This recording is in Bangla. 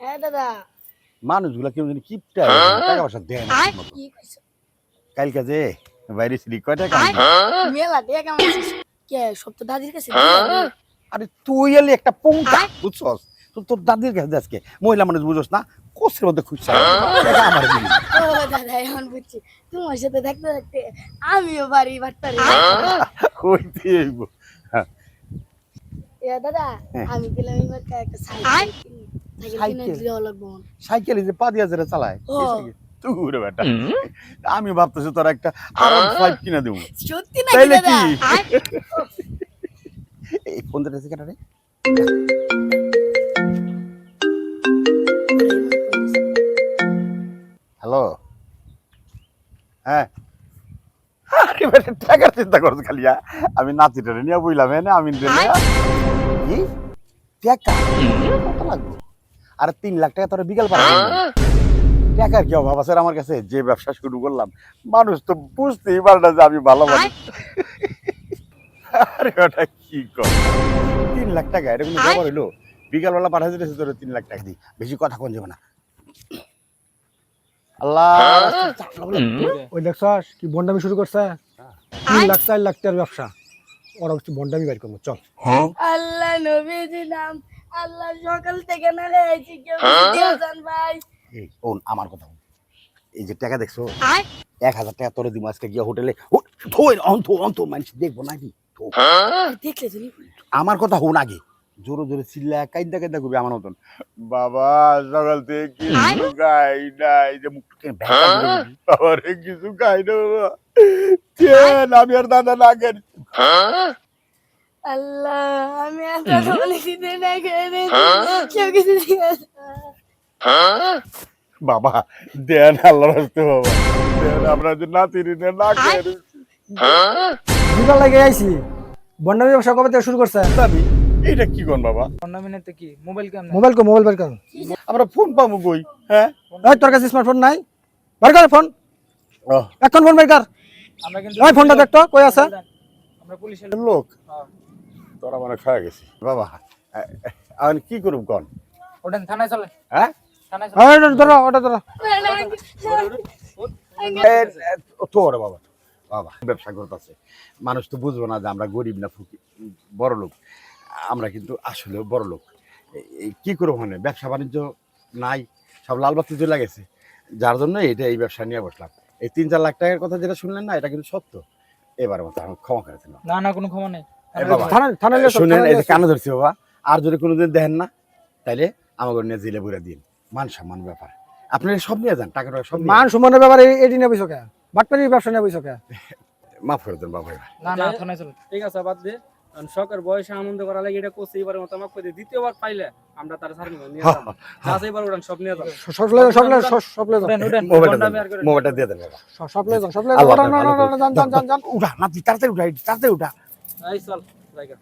হ্যাঁ দাদা। মানুষগুলা কেউ জানি কিপটা। টাকা পয়সা দেয় না কি কইছো? বাইরে কয় টাকা মেলা দিয়ে কেমন কে সব তো দাদির কাছে আরে তুই এলি একটা পৌঁটা বুঝছস? তো তোর দাদির কাছে আজকে। মহিলা মানুষ বুঝছস না কোষের মধ্যে খুঁজছে। আমার দাদা এখন বুঝছি। তোমার সাথে দেখতে দেখতে আমিও বাড়ি আইবো। এ দাদা হ্যাঁ। আমি গেলাম একটা সাইকেল যে পা দিয়া যারা চালায় ও। তুই বেটা। আমি ভাবতেছি তোর একটা আর ফাইভ কিনে দেবো। সত্যি তাইলে কি? এই ফোন দিতে কেন রে? বেটা টাকার চিন্তা করছ খালি হ্যাঁ? আমি নাতিটারে নিয়ে বইলাম এনে আমি কি? টাকা কত লাগবে? আর তিন লাখ টাকা তোর বিকাল পাড়া টাকার কি অভাব আছে আমার কাছে? যে ব্যবসা শুরু করলাম মানুষ তো বুঝতেই পারে না যে আমি ভালো মানুষ। আরে ওটা কি কর তিন লাখ টাকা এটা কোনো ব্যাপার হইল? বিকালবেলা পাঠা যেতেছে তোর তিন লাখ টাকা দি বেশি কথা কোন যাবে না। আল্লাহ ওই দেখছস কি বন্ডামি শুরু করছে? তিন লাখ চার লাখ টাকার ব্যবসা। ওরা হচ্ছে বন্ডামি বাইর করব চল। আল্লাহ নবীজি নাম আল্লাহ সকাল থেকে না রেছি কেউ ভাই এই ওন আমার কথা। এই যে টাকা দেখছ এক হাজার টাকা তোরে দিব আজকে গিয়ে হোটেলে। থই অন্ত অন্ত মানুষ দেখব নাকি? থো। দেখলে তুমি আমার কথা হন আগে। জোরে জোরে চিল্লা কাইদা কাইদা করবি আমার মতন। বাবা সকাল থেকে কিছু খাই নাই। যে মুখ বাবা কিছু খাই না বাবা। তেল আমি আর দাদা না কেন আল্লাহ আমি না কেউ কিছু বাবা দেন বাবা দেন আমরা যে নাতি ঋণে না খেয়ে রয়েছি। দুবার লাগে আইছি বন্ডামি ব্যবসা কবে থেকে শুরু করছে দাদি এটা কি কোন বাবা টুর্নামেন্টে কি মোবাইল কেমন মোবাইল কো মোবাইল বের কর আমরা ফোন পাবো কই হ্যাঁ তোর কাছে স্মার্টফোন নাই বের কর ফোন এখন ফোন বের কর আমরা কিন্তু ওই ফোনটা দেখ তো কই আছে? আমরা পুলিশের লোক। হ্যাঁ। তোরা মানে খাওয়া গেছি বাবা কি করব কন? ওঠেন থানায় চলেন হ্যাঁ? থানায় এই ওটা ধরো ওটা ধরো। তোর বাবা বাবা ব্যবসা করতেছে। মানুষ তো বুঝব না যে আমরা গরিব না ফুকি বড় লোক। আমরা কিন্তু আসলে বড় লোক। কি করব মানে? ব্যবসা বাণিজ্য নাই সব লাল বাতি চলে গেছে। যার জন্য এটা এই ব্যবসা নিয়ে বসলাম। এই তিন চার লাখ টাকার কথা যেটা শুনলেন না এটা কিন্তু সত্য। এবার মতো আমি ক্ষমা করে দিলাম না না কোনো ক্ষমা নেই। শুনেন এই যে কানে ধরছি বাবা আর যদি কোনোদিন দেখেন না তাইলে আমাকে নিয়ে জেলে বুড়ে দিন। মান সম্মান ব্যাপার। আপনি সব নিয়ে যান টাকা টাকা সব মান সম্মানের ব্যাপারে এডি নিয়ে বইছো কে? বাটপারি ব্যবসা নিয়ে বইছো কে? মাফ করে দেন বাবা এবার। না না থানায় চলেন। ঠিক আছে বাদ দে। শখের বয়সে আনন্দ করা লাগে এটা করছে এবারে মতো আমাকে করে দ্বিতীয়বার পাইলে আমরা তার সার নিব নিয়ে যাব যা এবার উড়ান সব নিয়ে যাব সব লয়ে সব লয়ে সব- উঠেন মোবাইলটা মোবাইলটা দিয়ে দেন সব- যাও সব লয়ে আল্লাহ না আপনার ভালো করুক। জান না তাড়াতাড়ি উঠা তাড়াতাড়ি উঠা এই চল জায়গা